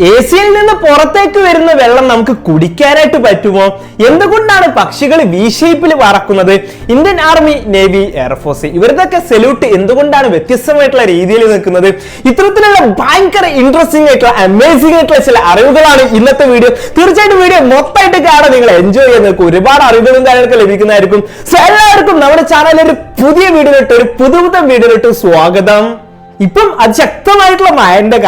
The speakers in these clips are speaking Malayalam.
എ സിയിൽ നിന്ന് പുറത്തേക്ക് വരുന്ന വെള്ളം നമുക്ക് കുടിക്കാനായിട്ട് പറ്റുമോ? എന്തുകൊണ്ടാണ് പക്ഷികൾ വി ഷേപ്പിൽ പറക്കുന്നത് Indian army navy air force ഇവരുടെയൊക്കെ സെല്യൂട്ട് എന്തുകൊണ്ടാണ് വ്യത്യസ്തമായിട്ടുള്ള രീതിയിൽ നിൽക്കുന്നത്? ഇത്തരത്തിലുള്ള ഭയങ്കര ഇൻട്രസ്റ്റിംഗ് ആയിട്ടുള്ള അമേസിംഗ് ആയിട്ടുള്ള ചില അറിവുകളാണ് ഇന്നത്തെ വീഡിയോ തീർച്ചയായിട്ടും വീഡിയോ മൊത്തമായിട്ട് കാണാൻ നിങ്ങൾ എൻജോയ് ചെയ്യാൻ നിൽക്കും ഒരുപാട് അറിവുകളും കാര്യങ്ങളൊക്കെ ലഭിക്കുന്നതായിരിക്കും. സോ എല്ലാവർക്കും നമ്മുടെ ചാനലിൽ ഒരു പുതിയ വീഡിയോയിലിട്ട് ഒരു പുതുപുത്തൻ വീഡിയോ ഇട്ട് സ്വാഗതം. ഇപ്പം അതിശക്തമായിട്ടുള്ള മഴന്റെ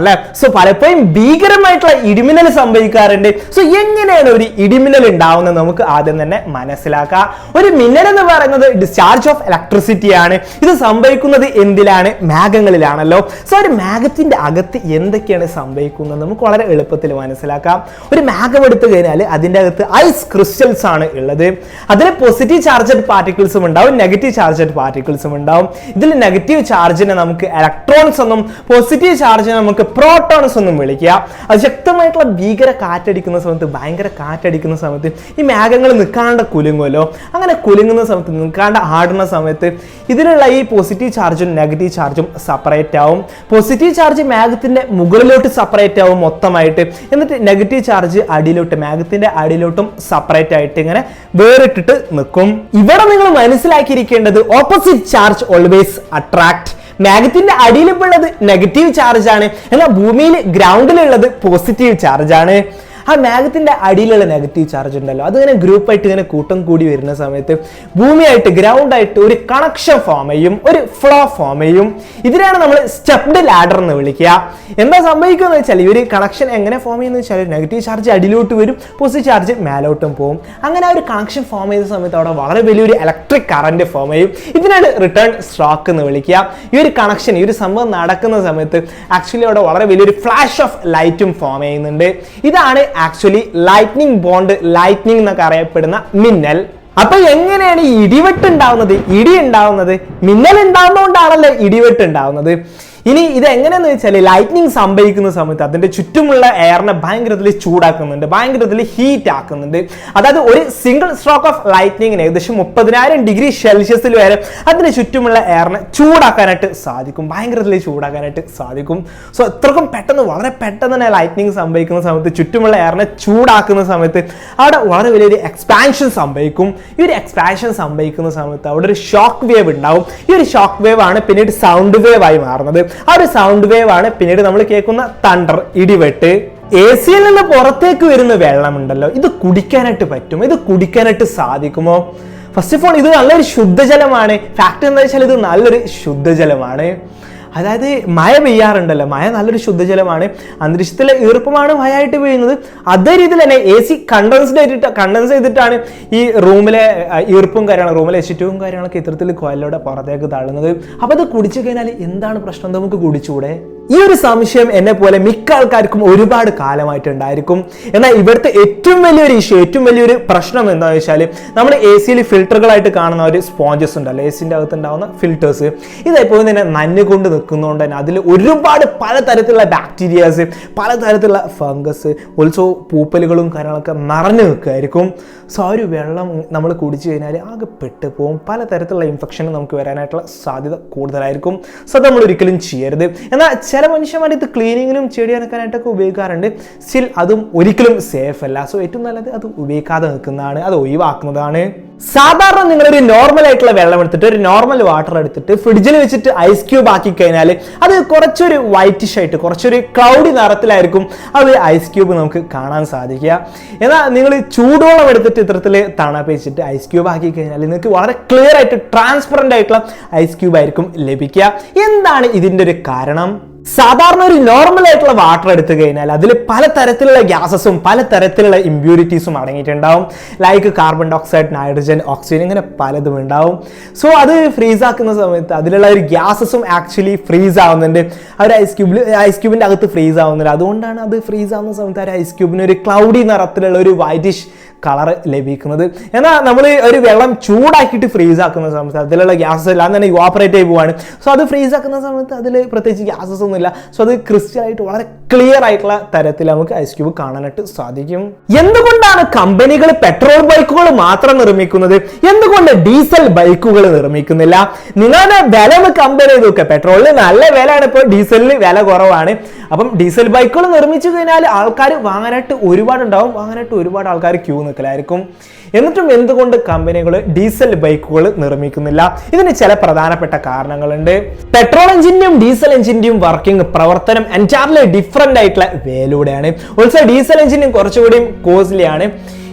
അല്ലെ സോ പലപ്പോഴും ഭീകരമായിട്ടുള്ള ഇടിമിന്നൽ സംഭവിക്കാറുണ്ട്. സോ എങ്ങനെയാണ് ഒരു ഇടിമിന്നൽ ഉണ്ടാവുന്നത് നമുക്ക് ആദ്യം തന്നെ മനസ്സിലാക്കാം. ഒരു മിന്നൽ എന്ന് പറയുന്നത് ഡിസ്ചാർജ് ഓഫ് ഇലക്ട്രിസിറ്റി ആണ്. ഇത് സംഭവിക്കുന്നത് എന്തിലാണ്? മേഘങ്ങളിലാണല്ലോ. സോ ഒരു മേഘത്തിന്റെ അകത്ത് എന്തൊക്കെയാണ് സംഭവിക്കുന്നത്? നമുക്ക് വളരെ എളുപ്പത്തിൽ മനസ്സിലാക്കാം. ഒരു മേഘം എടുത്തു കഴിഞ്ഞാൽ അതിന്റെ അകത്ത് ഐസ് ക്രിസ്റ്റൽസ് ആണ് ഉള്ളത്. അതിൽ പോസിറ്റീവ് ചാർജഡ് പാർട്ടിക്കിൾസും ഉണ്ടാവും നെഗറ്റീവ് ചാർജഡ് പാർട്ടിക്കിൾസും ഉണ്ടാവും. ഇതിൽ നെഗറ്റീവ് ചാർജിനെ നമുക്ക് ഇലക്ട്രോൺസ് എന്നും പോസിറ്റീവ് ചാർജിനെ നമുക്ക് പ്രോട്ടോൺസ് എന്നും വിളിക്കുക. അത് ശക്തമായിട്ടുള്ള ഭീകര കാറ്റടിക്കുന്ന സമയത്ത് ഭയങ്കര കാറ്റടിക്കുന്ന സമയത്ത് ഈ മേഘങ്ങൾ നിൽക്കാണ്ട് കുലുങ്ങുമല്ലോ. അങ്ങനെ കുലുങ്ങുന്ന സമയത്ത് നിൽക്കാണ്ട് ആടുന്ന സമയത്ത് ഇതിലുള്ള ഈ പോസിറ്റീവ് ചാർജും നെഗറ്റീവ് ചാർജും സെപ്പറേറ്റ് ആവും. പോസിറ്റീവ് ചാർജ് മേഘത്തിന്റെ മുകളിലോട്ട് സെപ്പറേറ്റ് ആവും മൊത്തമായിട്ട്. എന്നിട്ട് നെഗറ്റീവ് ചാർജ് അടിയിലോട്ട് മേഘത്തിന്റെ അടിയിലോട്ടും സെപ്പറേറ്റ് ആയിട്ട് ഇങ്ങനെ വേറിട്ടിട്ട് നിൽക്കും. ഇവിടെ നിങ്ങൾ മനസ്സിലാക്കിയിരിക്കേണ്ടത് ഓപ്പോസിറ്റ് ചാർജ് ഓൾവേസ് അട്രാക്ട് മാഗത്തിന്റെ അടിയിലുള്ളത് നെഗറ്റീവ് ചാർജ് ആണ്. എന്നാൽ ഭൂമിയിൽ ഗ്രൗണ്ടിലുള്ളത് പോസിറ്റീവ് ചാർജ് ആണ്. ആ മേഘത്തിന്റെ അടിയിലുള്ള നെഗറ്റീവ് ചാർജ് ഉണ്ടല്ലോ. അതിങ്ങനെ ഗ്രൂപ്പായിട്ട് ഇങ്ങനെ കൂട്ടം കൂടി വരുന്ന സമയത്ത് ഭൂമിയായിട്ട് ഗ്രൗണ്ടായിട്ട് ഒരു കണക്ഷൻ ഫോം ചെയ്യും ഒരു ഫ്ലോ ഫോം ചെയ്യും. ഇതിനാണ് നമ്മൾ സ്റ്റെപ്ഡ് ലാഡർ എന്ന് വിളിക്കുക. എന്താ സംഭവിക്കുക എന്ന് വെച്ചാൽ ഈ ഒരു കണക്ഷൻ എങ്ങനെ ഫോം ചെയ്യുന്നത് വെച്ചാൽ നെഗറ്റീവ് ചാർജ് അടിയിലോട്ട് വരും പോസിറ്റീവ് ചാർജ് മേലോട്ടും പോകും. അങ്ങനെ ആ ഒരു കണക്ഷൻ ഫോം ചെയ്ത സമയത്ത് അവിടെ വളരെ വലിയൊരു ഇലക്ട്രിക് കറന്റ് ഫോം ചെയ്യും. ഇതിനാണ് റിട്ടേൺ സ്ട്രോക്ക് എന്ന് വിളിക്കുക. ഈ ഒരു കണക്ഷൻ ഈ ഒരു സംഭവം നടക്കുന്ന സമയത്ത് ആക്ച്വലി അവിടെ വളരെ വലിയൊരു ഫ്ലാഷ് ഓഫ് ലൈറ്റും ഫോം ചെയ്യുന്നുണ്ട്. ഇതാണ് ആക്ച്വലി ലൈറ്റ്നിങ് ബോണ്ട് ലൈറ്റ്നിങ് എന്നൊക്കെ അറിയപ്പെടുന്ന മിന്നൽ. അപ്പൊ എങ്ങനെയാണ് ഇടിവെട്ട് ഉണ്ടാവുന്നത്? ഇടി ഉണ്ടാവുന്നത് മിന്നൽ ഉണ്ടാവുന്നതുകൊണ്ടാണല്ലോ ഇടിവെട്ട് ഉണ്ടാവുന്നത്? ഇനി ഇത് എങ്ങനെയെന്ന് വെച്ചാൽ ലൈറ്റ്നിങ് സംഭവിക്കുന്ന സമയത്ത് അതിന്റെ ചുറ്റുമുള്ള എയറിനെ ഭയങ്കരത്തിൽ ചൂടാക്കുന്നുണ്ട് ഭയങ്കരത്തിൽ ഹീറ്റ് ആക്കുന്നുണ്ട്. അതായത് ഒരു സിംഗിൾ സ്ട്രോക്ക് ഓഫ് ലൈറ്റ്നിങ്ങിന് ഏകദേശം മുപ്പതിനായിരം ഡിഗ്രി സെൽഷ്യസിൽ വരെ അതിന് ചുറ്റുമുള്ള എയറിനെ ചൂടാക്കാനായിട്ട് സാധിക്കും ഭയങ്കരത്തിൽ ചൂടാക്കാനായിട്ട് സാധിക്കും. സോ ഇത്രക്കും പെട്ടെന്ന് വളരെ പെട്ടെന്ന് തന്നെ ലൈറ്റ്നിങ് സംഭവിക്കുന്ന സമയത്ത് ചുറ്റുമുള്ള എയറിനെ ചൂടാക്കുന്ന സമയത്ത് അവിടെ വളരെ വലിയൊരു എക്സ്പാൻഷൻ സംഭവിക്കും. ഈ ഒരു എക്സ്പാൻഷൻ സംഭവിക്കുന്ന സമയത്ത് അവിടെ ഒരു ഷോക്ക് വേവ് ഉണ്ടാവും. ഈ ഒരു ഷോക്ക് വേവ് ആണ് പിന്നീട് സൗണ്ട് വേവ് ആയി മാറുന്നത്. ആ ഒരു സൗണ്ട് വേവ് ആണ് പിന്നീട് നമ്മൾ കേൾക്കുന്ന തണ്ടർ ഇടിവെട്ട്. എ സിയിൽ നിന്ന് പുറത്തേക്ക് വരുന്ന വെള്ളമുണ്ടല്ലോ. ഇത് കുടിക്കാനായിട്ട് പറ്റും ഇത് കുടിക്കാനായിട്ട് സാധിക്കുമോ? ഫസ്റ്റ് ഓഫ് ഓൾ ഇത് നല്ലൊരു ശുദ്ധജലമാണ്. ഫാക്ട് എന്താ വെച്ചാൽ ഇത് നല്ലൊരു ശുദ്ധജലമാണ്. അതായത് മഴ പെയ്യാറുണ്ടല്ലോ. മഴ നല്ലൊരു ശുദ്ധജലമാണ്. അന്തരീക്ഷത്തിലെ ഈർപ്പമാണ് മഴയായിട്ട് പെയ്യുന്നത്. അതേ രീതിയിൽ തന്നെ എ സി കണ്ടൻസ്ഡ് ആയിട്ട് കണ്ടൻസ് ചെയ്തിട്ടാണ് ഈ റൂമിലെ ഈർപ്പും കാര്യങ്ങളും റൂമിലെ എച്ചിറ്റവും കാര്യങ്ങളൊക്കെ ഇത്തരത്തിൽ കൊല്ലോടെ പുറത്തേക്ക് തള്ളുന്നത്. അപ്പോൾ അത് കുടിച്ചു കഴിഞ്ഞാൽ എന്താണ് പ്രശ്നം? നമുക്ക് കുടിച്ചുകൂടെ ഈ ഒരു സംശയം എന്നെ പോലെ മിക്ക ആൾക്കാർക്കും ഒരുപാട് കാലമായിട്ടുണ്ടായിരിക്കും. എന്നാൽ ഇവിടുത്തെ ഏറ്റവും വലിയൊരു ഇഷ്യൂ ഏറ്റവും വലിയൊരു പ്രശ്നം എന്താണെന്ന് വെച്ചാൽ നമ്മൾ എ സിയിൽ ഫിൽറ്ററുകളായിട്ട് കാണുന്ന ഒരു സ്പോഞ്ചസ് ഉണ്ടല്ലോ. എ സിന്റെ അകത്ത് ഉണ്ടാകുന്ന ഫിൽറ്റേഴ്സ് ഇതെപ്പോഴും തന്നെ നനഞ്ഞുകൊണ്ട് നിൽക്കുന്നതുകൊണ്ട് തന്നെ അതിൽ ഒരുപാട് പലതരത്തിലുള്ള ബാക്ടീരിയാസ് പലതരത്തിലുള്ള ഫംഗസ് ഓൾസോ പൂപ്പലുകളും കാര്യങ്ങളൊക്കെ നിറഞ്ഞു നിൽക്കുമായിരിക്കും സോ ആ ഒരു വെള്ളം നമ്മൾ കുടിച്ചു കഴിഞ്ഞാൽ ആകെ പെട്ട് പോകും പലതരത്തിലുള്ള ഇൻഫെക്ഷൻ നമുക്ക് വരാനായിട്ടുള്ള സാധ്യത കൂടുതലായിരിക്കും. സോ അത് നമ്മൾ ഒരിക്കലും ചെയ്യരുത്. എന്നാൽ ചില മനുഷ്യന്മാർ ഇത് ക്ലീനിങ്ങിനും ചെടി അനക്കാനായിട്ടൊക്കെ ഉപയോഗിക്കാറുണ്ട്. സ്റ്റിൽ അതും ഒരിക്കലും സേഫ് അല്ല. സോ ഏറ്റവും നല്ലത് അത് ഉപയോഗിക്കാതെ നിൽക്കുന്നതാണ്. അത് ഒഴിവാക്കുന്നതാണ്. സാധാരണ നിങ്ങളൊരു നോർമൽ ആയിട്ടുള്ള വെള്ളം എടുത്തിട്ട് ഒരു നോർമൽ വാട്ടർ എടുത്തിട്ട് ഫ്രിഡ്ജിൽ വെച്ചിട്ട് ഐസ് ക്യൂബ് ആക്കി കഴിഞ്ഞാൽ അത് കുറച്ചൊരു വൈറ്റിഷ് ആയിട്ട് കുറച്ചൊരു ക്ലൗഡി നിറത്തിലായിരിക്കും അത് ഐസ് ക്യൂബ് നമുക്ക് കാണാൻ സാധിക്കുക. എന്നാൽ നിങ്ങൾ ചൂടുവെള്ളം എടുത്തിട്ട് ഇത്തരത്തിൽ തണുപ്പിച്ചിട്ട് ഐസ് ക്യൂബ് ആക്കി കഴിഞ്ഞാൽ നിങ്ങൾക്ക് വളരെ ക്ലിയർ ആയിട്ട് ട്രാൻസ്പെറന്റ് ആയിട്ടുള്ള ഐസ് ക്യൂബ് ആയിരിക്കും ലഭിക്കുക. എന്താണ് ഇതിന്റെ ഒരു കാരണം? സാധാരണ ഒരു നോർമൽ ആയിട്ടുള്ള വാട്ടർ എടുത്തു കഴിഞ്ഞാൽ അതിൽ പലതരത്തിലുള്ള ഗ്യാസസും പലതരത്തിലുള്ള ഇമ്പ്യൂരിറ്റീസും അടങ്ങിയിട്ടുണ്ടാവും. Like carbon dioxide nitrogen oxygen ഇങ്ങനെ പലതും ഉണ്ടാവും. സോ അത് ഫ്രീസ് ആക്കുന്ന സമയത്ത് അതിലുള്ള ഒരു ഗ്യാസസും ആക്ച്വലി ഫ്രീസ് ആവുന്നുണ്ട്. ഒരു ഐസ് ക്യൂബിൽ ഐസ് ക്യൂബിന്റെ അകത്ത് ഫ്രീസ് ആവുന്നില്ല അതുകൊണ്ടാണ് അത് ഫ്രീസ് ആവുന്ന സമയത്ത് ആ ഐസ് ക്യൂബിന് ഒരു ക്ലൗഡി നിറത്തിലുള്ള ഒരു വൈറ്റിഷ് കളർ ലഭിക്കുന്നത്. എന്നാൽ നമ്മൾ ഒരു വെള്ളം ചൂടാക്കിയിട്ട് ഫ്രീസ് ആക്കുന്ന സമയത്ത് അതിലുള്ള ഗ്യാസസ് എല്ലാം തന്നെ ഇവാപ്പറേറ്റ് ആയി പോവാണ്. സോ അത് ഫ്രീസ് ആക്കുന്ന സമയത്ത് അതിൽ പ്രത്യേകിച്ച് ഗ്യാസസ് ഒന്നുമില്ല. സോ അത് ക്രിസ്റ്റൽ ആയിട്ട് വളരെ ക്ലിയർ ആയിട്ടുള്ള തരത്തിൽ നമുക്ക് ഐസ് ക്യൂബ് കാണാനായിട്ട് സാധിക്കും. എന്തുകൊണ്ടാണ് കമ്പനികൾ പെട്രോൾ ബൈക്കുകൾ മാത്രം നിർമ്മിക്കുന്നത്? നിർമ്മിക്കുന്നത് എന്തുകൊണ്ട് ഡീസൽ ബൈക്കുകൾ നിർമ്മിക്കുന്നില്ല? നിങ്ങളുടെ വില ഒന്ന് കമ്പയർ ചെയ്ത് നോക്കുക പെട്രോളിന് നല്ല വിലയാണ് ഇപ്പോൾ ഡീസലിന് വില കുറവാണ്. അപ്പം ഡീസൽ ബൈക്കുകൾ നിർമ്മിച്ചു കഴിഞ്ഞാൽ ആൾക്കാർ വാങ്ങാനായിട്ട് ഒരുപാട് ഉണ്ടാവും വാങ്ങാനായിട്ട് ഒരുപാട് ആൾക്കാർ ക്യൂ നിൽക്കലായിരിക്കും. എന്നിട്ടും എന്തുകൊണ്ട് കമ്പനികൾ ഡീസൽ ബൈക്കുകൾ നിർമ്മിക്കുന്നില്ല? ഇതിന് ചില പ്രധാനപ്പെട്ട കാരണങ്ങളുണ്ട്. പെട്രോൾ എഞ്ചിന്റെയും ഡീസൽ എഞ്ചിന്റെയും വർക്കിംഗ് പ്രവർത്തനം എന്റയർലി ഡിഫറെന്റ് ആയിട്ടുള്ള വേലൂടെയാണ്. ഓൾസോ ഡീസൽ എഞ്ചിനും കുറച്ചുകൂടി കോസ്റ്റ്ലി ആണ്.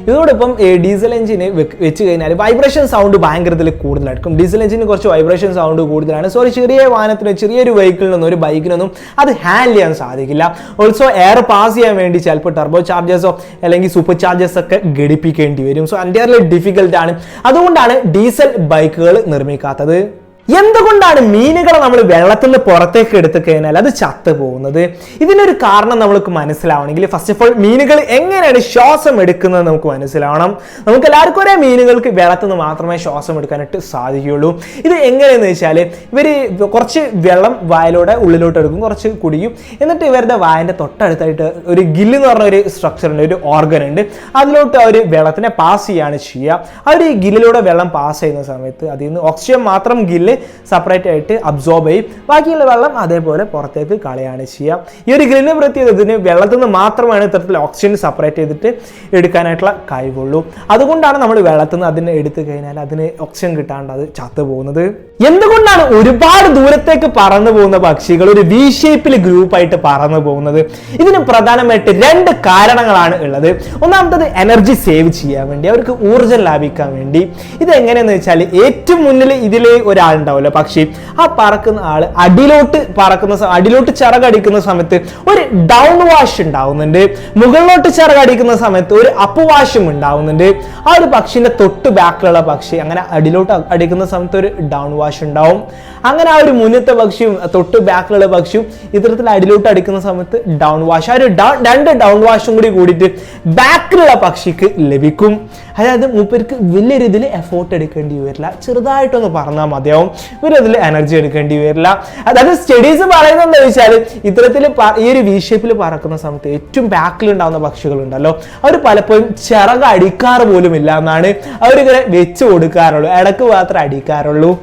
ഇതോടൊപ്പം ഡീസൽ എഞ്ചിന് വെച്ച് കഴിഞ്ഞാൽ വൈബ്രേഷൻ സൗണ്ട് ഭയങ്കരത്തിൽ കൂടുതലായിരിക്കും. ഡീസൽ എഞ്ചിന് കുറച്ച് വൈബ്രേഷൻ സൗണ്ട് കൂടുതലാണ്. സോ ഒരു ചെറിയ വാഹനത്തിന് ചെറിയൊരു വെഹിക്കിളിനൊന്നും ഒരു ബൈക്കിനൊന്നും അത് ഹാൻഡിൽ ചെയ്യാൻ സാധിക്കില്ല. ഓൾസോ എയർ പാസ് ചെയ്യാൻ വേണ്ടി ചിലപ്പോൾ ടർബോ ചാർജേഴ്സോ അല്ലെങ്കിൽ സൂപ്പർ ചാർജേഴ്സ് ഒക്കെ ഘടിപ്പിക്കേണ്ടി വരും. സോ അന്റെ ഡിഫിക്കൽട്ടാണ് അതുകൊണ്ടാണ് ഡീസൽ ബൈക്കുകൾ നിർമ്മിക്കാത്തത്. എന്തുകൊണ്ടാണ് മീനുകളെ നമ്മൾ വെള്ളത്തിൽ നിന്ന് പുറത്തേക്ക് എടുത്തു കഴിഞ്ഞാൽ അത് ചത്തു പോകുന്നത് ഇതിനൊരു കാരണം നമ്മൾക്ക് മനസ്സിലാവണമെങ്കിൽ ഫസ്റ്റ് ഓഫ് ഓൾ മീനുകൾ എങ്ങനെയാണ് ശ്വാസം എടുക്കുന്നത് നമുക്ക് മനസ്സിലാവണം. നമുക്ക് എല്ലാവർക്കും ഒരേ മീനുകൾക്ക് വെള്ളത്തിൽ നിന്ന് മാത്രമേ ശ്വാസം എടുക്കാനായിട്ട് സാധിക്കുകയുള്ളൂ. ഇത് എങ്ങനെയെന്ന് വെച്ചാൽ ഇവർ കുറച്ച് വെള്ളം വായലൂടെ ഉള്ളിലോട്ട് എടുക്കും കുറച്ച് കുടിക്കും. എന്നിട്ട് ഇവരുടെ വായന്റെ തൊട്ടടുത്തായിട്ട് ഒരു ഗില്ല് എന്ന് പറഞ്ഞ ഒരു സ്ട്രക്ചർ ഉണ്ട് ഒരു ഓർഗൻ ഉണ്ട്. അതിലോട്ട് അവർ വെള്ളത്തിനെ പാസ് ചെയ്യുകയാണ് ചെയ്യുക. അവർ ഈ ഗില്ലിലൂടെ വെള്ളം പാസ് ചെയ്യുന്ന സമയത്ത് അതിൽ നിന്ന് ഓക്സിജൻ മാത്രം ഗില്ല് സെപ്പറേറ്റ് ആയിട്ട് അബ്സോർബ് ചെയ്യും. ബാക്കിയുള്ള വെള്ളം അതേപോലെ പുറത്തേക്ക് കളയാണ് ചെയ്യുക ഈ ഒരു ഗ്രില്ലിന് പ്രത്യേകത ഇതിന് വെള്ളത്തിൽ നിന്ന് മാത്രമാണ് ഇത്തരത്തിൽ ഓക്സിജൻ സെപ്പറേറ്റ് ചെയ്തിട്ട് എടുക്കാനായിട്ടുള്ള കഴിവുള്ളൂ. അതുകൊണ്ടാണ് നമ്മൾ വെള്ളത്തിൽ നിന്ന് അതിനെ എടുത്തു കഴിഞ്ഞാൽ അതിന് ഓക്സിജൻ കിട്ടാണ്ട് അത് ചത്തു പോകുന്നത്. എന്തുകൊണ്ടാണ് ഒരുപാട് ദൂരത്തേക്ക് പറന്നു പോകുന്ന പക്ഷികൾ ഒരു വി ഷേപ്പിൽ ഗ്രൂപ്പായിട്ട് പറന്നു പോകുന്നത്? ഇതിന് പ്രധാനമായിട്ട് രണ്ട് കാരണങ്ങളാണ് ഉള്ളത്. ഒന്നാമത്തത് എനർജി സേവ് ചെയ്യാൻ വേണ്ടി അവർക്ക് ഊർജം ലാഭിക്കാൻ വേണ്ടി. ഇത് എങ്ങനെയെന്ന് വെച്ചാൽ ഏറ്റവും മുന്നിൽ ഇതിൽ ഒരാളുണ്ടാവുമല്ലോ പക്ഷേ ആ പറക്കുന്ന ആൾ അടിയിലോട്ട് പറക്കുന്ന അടിലോട്ട് ചിറകടിക്കുന്ന സമയത്ത് ഒരു ഡൗൺ വാഷ് ഉണ്ടാവുന്നുണ്ട്. മുകളിലോട്ട് ചിറകടിക്കുന്ന സമയത്ത് ഒരു അപ്പ് വാഷും ഉണ്ടാവുന്നുണ്ട്. ആ ഒരു പക്ഷിന്റെ തൊട്ട് ബാക്കിലുള്ള പക്ഷി അങ്ങനെ അടിയിലോട്ട് അടിക്കുന്ന സമയത്ത് ഒരു ഡൗൺ വാഷ് ഉണ്ടാവും. അങ്ങനെ ആ ഒരു മുന്നത്തെ പക്ഷിയും തൊട്ട് ബാക്കിലുള്ള പക്ഷിയും ഇത്തരത്തിൽ അടിയിലോട്ട് അടിക്കുന്ന സമയത്ത് ഡൗൺ വാഷ് ആ ഒരു ഡൗൺ രണ്ട് ഡൗൺ വാഷും കൂടി കൂടിയിട്ട് ബാക്കിലുള്ള പക്ഷിക്ക് ലഭിക്കും. അതായത് മൂപ്പർക്ക് വലിയ രീതിയിൽ എഫോർട്ട് എടുക്കേണ്ടി വരില്ല. ചെറുതായിട്ടൊന്ന് പറഞ്ഞാൽ മതിയാവും. ഒരു അതിൽ എനർജി എടുക്കേണ്ടി വരില്ല. അതായത് സ്റ്റഡീസ് പറയുന്നത് വെച്ചാൽ ഇത്തരത്തിൽ ഈ ഒരു വി ഷേപ്പിൽ പറക്കുന്ന സമയത്ത് ഏറ്റവും ബാക്കിൽ ഉണ്ടാകുന്ന പക്ഷികളുണ്ടല്ലോ. അവർ പലപ്പോഴും ചിറക് അടിക്കാറ് പോലും ഇല്ല എന്നാണ് അവരിങ്ങനെ വെച്ച് കൊടുക്കാറുള്ളൂ. ഇടയ്ക്ക് മാത്രം അടിക്കാറുള്ളൂ.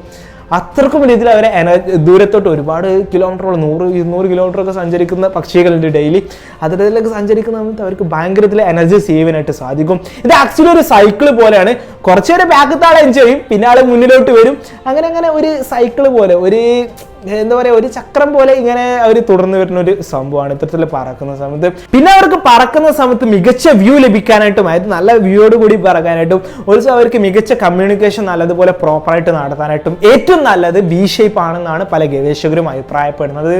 അത്രക്കും രീതിയിൽ അവരെ എന ദൂരത്തോട്ട് ഒരുപാട് കിലോമീറ്ററോളം നൂറ് ഇരുന്നൂറ് കിലോമീറ്റർ ഒക്കെ സഞ്ചരിക്കുന്ന പക്ഷികളുണ്ട് ഡെയിലി അതിലൊക്കെ സഞ്ചരിക്കുന്ന സമയത്ത് അവർക്ക് ഭയങ്കരത്തിൽ എനർജി സേവ് ചെയ്യാനായിട്ട് സാധിക്കും. ഇത് ആക്ച്വലി ഒരു സൈക്കിൾ പോലെയാണ്. കുറച്ച് പേര് ബാക്ക് ആളെ എൻജോയ് ചെയ്യും. പിന്നെ ആൾ മുന്നിലോട്ട് വരും. അങ്ങനെ അങ്ങനെ ഒരു സൈക്കിൾ പോലെ ഒരു എന്താ പറയുക ഒരു ചക്രം പോലെ ഇങ്ങനെ അവർ തുടർന്ന് വരുന്ന ഒരു സംഭവമാണ്. ഇത്തരത്തിൽ പറക്കുന്ന സമയത്ത്. പിന്നെ അവർക്ക് പറക്കുന്ന സമയത്ത് മികച്ച വ്യൂ ലഭിക്കാനായിട്ടും അതായത് നല്ല വ്യൂയോട് കൂടി പറക്കാനായിട്ടും ഒരു അവർക്ക് മികച്ച കമ്മ്യൂണിക്കേഷൻ നല്ലതുപോലെ പ്രോപ്പറായിട്ട് നടത്താനായിട്ടും ഏറ്റവും നല്ലത് ബി ഷേപ്പ് ആണെന്നാണ് പല ഗവേഷകരും അഭിപ്രായപ്പെടുന്നത്.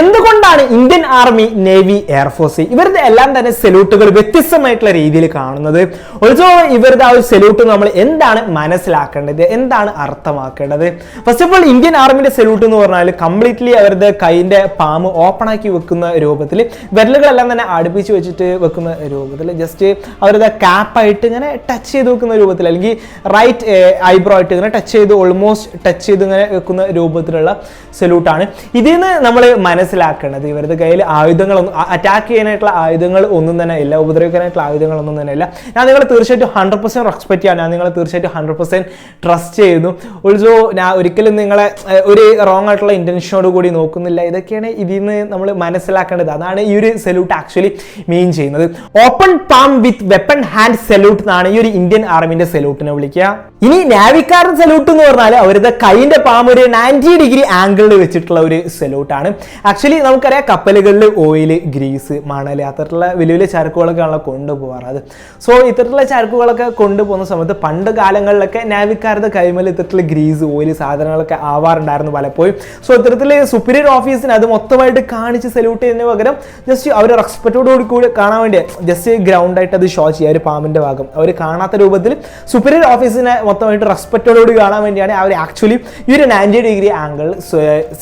എന്തുകൊണ്ടാണ് ഇന്ത്യൻ ആർമി നേവി എയർഫോഴ്സ് ഇവരുടെ എല്ലാം തന്നെ സെല്യൂട്ടുകൾ വ്യത്യസ്തമായിട്ടുള്ള രീതിയിൽ കാണുന്നത്? ഓൾസോ ഇവരുടെ ആ ഒരു സെല്യൂട്ട് നമ്മൾ എന്താണ് മനസ്സിലാക്കേണ്ടത്? എന്താണ് അർത്ഥമാക്കേണ്ടത്? ഫസ്റ്റ് ഓഫ് ഓൾ ഇന്ത്യൻ ആർമിന്റെ സെല്യൂട്ട് എന്ന് പറഞ്ഞാൽ കംപ്ലീറ്റ്ലി അവരുടെ കൈയിന്റെ പാമ്പ് ഓപ്പൺ ആക്കി വെക്കുന്ന രൂപത്തിൽ വിരലുകളെല്ലാം തന്നെ അടുപ്പിച്ച് വെച്ചിട്ട് വെക്കുന്ന രൂപത്തിൽ ജസ്റ്റ് അവരുടെ ക്യാപ്പായിട്ട് ഇങ്ങനെ ടച്ച് ചെയ്ത് വെക്കുന്ന രൂപത്തിൽ അല്ലെങ്കിൽ റൈറ്റ് ഐബ്രോ ആയിട്ട് ഇങ്ങനെ ടച്ച് ചെയ്ത് ഓൾമോസ്റ്റ് ടച്ച് ചെയ്ത് ഇങ്ങനെ വെക്കുന്ന രൂപത്തിലുള്ള സെല്യൂട്ടാണ്. ഇതിൽ നിന്ന് നമ്മൾ മനസ്സിലാക്കേണ്ടത് ഇവരുടെ കയ്യിൽ ആയുധങ്ങളൊന്നും അറ്റാക്ക് ചെയ്യാനായിട്ടുള്ള ആയുധങ്ങൾ ഒന്നും തന്നെ ഇല്ല. ഉപദ്രവിക്കാനായിട്ടുള്ള ആയുധങ്ങളൊന്നും തന്നെ ഇല്ല. ഞാൻ നിങ്ങളെ തീർച്ചയായിട്ടും ഹൺഡ്രഡ് പെർസെന്റ് റെസ്പെക്റ്റ് ചെയ്യാൻ ഞാൻ നിങ്ങളെ തീർച്ചയായിട്ടും ഹൺഡ്രഡ് പെർസെന്റ് ട്രസ്റ്റ് ചെയ്യുന്നു. ഓൾസോ ഞാൻ ഒരിക്കലും നിങ്ങളെ ഒരു റോങ് ആയിട്ടുള്ള ഇന്റൻഷനോട് കൂടി നോക്കുന്നില്ല. ഇതൊക്കെയാണ് ഇതിൽ നിന്ന് നമ്മൾ മനസ്സിലാക്കേണ്ടത്. അതാണ് ഈ ഒരു സല്യൂട്ട് ആക്ച്വലി മീൻ ചെയ്യുന്നത്. Open palm with weapon hand salute എന്നാണ് ഈ ഒരു ഇന്ത്യൻ ആർമിന്റെ സല്യൂട്ടിനെ വിളിക്കുക. ഇനി നാവിക്കാരൻ സല്യൂട്ട് എന്ന് പറഞ്ഞാൽ അവരുടെ കൈന്റെ പാം ഒരു നയന്റി ഡിഗ്രി ആംഗിളിൽ വെച്ചിട്ടുള്ള ഒരു സല്യൂട്ടാണ് ആക്ച്വലി നമുക്കറിയാം കപ്പലുകളിൽ ഓയിൽ ഗ്രീസ് മണൽ അത്തരത്തിലുള്ള വലിയ വലിയ ചരക്കുകളൊക്കെ ആണല്ലോ കൊണ്ടുപോകാറ്. അത് സോ ഇത്തരത്തിലുള്ള ചരക്കുകളൊക്കെ കൊണ്ടുപോകുന്ന സമയത്ത് പണ്ട് കാലങ്ങളിലൊക്കെ നാവിക്കാരുടെ കൈമൽ ഇത്തരത്തിലുള്ള ഗ്രീസ് ഓയിൽ സാധനങ്ങളൊക്കെ ആവാറുണ്ടായിരുന്നു പലപ്പോഴും. സോ ഇത്തരത്തിൽ സുപ്പീരിയർ ഓഫീസിന് അത് മൊത്തമായിട്ട് കാണിച്ച് സല്യൂട്ട് ചെയ്യുന്നതിന് പകരം ജസ്റ്റ് അവർ റെസ്പെക്റ്റോടുകൂടി കൂടി കാണാൻ വേണ്ടി ജസ്റ്റ് ഗ്രൗണ്ട് ആയിട്ട് അത് ഷോ ചെയ്യുക ഒരു പാമ്പിന്റെ ഭാഗം. അവർ കാണാത്ത രൂപത്തിൽ സുപ്പീരിയർ ഓഫീസിനെ മൊത്തമായിട്ട് റെസ്പെക്റ്റോടുകൂടി കാണാൻ വേണ്ടിയാണ് അവർ ആക്ച്വലി ഈ ഒരു നയന്റി ഡിഗ്രി ആംഗിൾ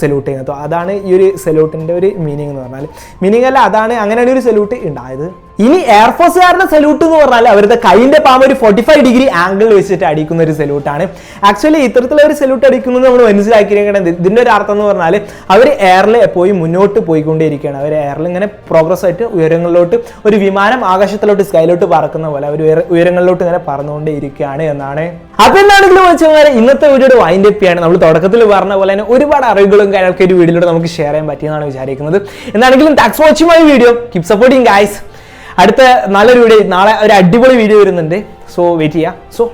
സല്യൂട്ട് ചെയ്യുന്നത്. അതാണ് ഈ ഒരു സല്യൂട്ടിന്റെ ഒരു മീനിങ് എന്ന് പറഞ്ഞാൽ മീനിങ് അല്ല അതാണ് അങ്ങനെയാണ് ഒരു സെല്യൂട്ട് ഉണ്ടായത് ഇനി എയർഫോഴ്സുകാരുടെ സല്യൂട്ട് എന്ന് പറഞ്ഞാൽ അവരുടെ കൈയിന്റെ പാമ്പ് ഒരു ഫോർട്ടി ഫൈവ് ഡിഗ്രി ആംഗിൾ വെച്ചിട്ട് അടിക്കുന്ന ഒരു സല്യൂട്ടാണ് ആക്ച്വലി ഇത്തരത്തിലുള്ള ഒരു സല്യൂട്ട് അടിക്കുന്നത് നമ്മൾ മനസ്സിലാക്കിയിരിക്കണം ഇതിന്റെ ഒരു അർത്ഥം എന്ന് പറഞ്ഞാൽ അവർ എയറിൽ പോയി മുന്നോട്ട് പോയിക്കൊണ്ടേയിരിക്കുകയാണ്. അവർ എയറിൽ ഇങ്ങനെ പ്രോഗ്രസ് ആയിട്ട് ഉയരങ്ങളിലോട്ട് ഒരു വിമാനം ആകാശത്തിലോട്ട് സ്കൈലോട്ട് പറക്കുന്ന പോലെ അവർ ഉയരങ്ങളിലോട്ട് ഇങ്ങനെ പറന്നുകൊണ്ടേ ഇരിക്കുകയാണ് എന്നാണ്. അപ്പൊ എന്താണെങ്കിലും വെച്ചാൽ ഇന്നത്തെ വീഡിയോ വൈൻഡ് അപ്പ് ചെയ്യാണ്. നമ്മൾ തുടക്കത്തിൽ പറഞ്ഞ പോലെ തന്നെ ഒരുപാട് അറിവുകളും കാര്യങ്ങളൊക്കെ ഒരു വീഡിയോയിലൂടെ നമുക്ക് ഷെയർ ചെയ്യാൻ പറ്റിയെന്നാണ് വിചാരിക്കുന്നത്. എന്താണെങ്കിലും thanks watching my video keep supporting guys അടുത്ത നല്ലൊരു വീഡിയോ നാളെ ഒരു അടിപൊളി വീഡിയോ വരുന്നുണ്ട്. സോ വെയിറ്റ് ചെയ്യാം. സോ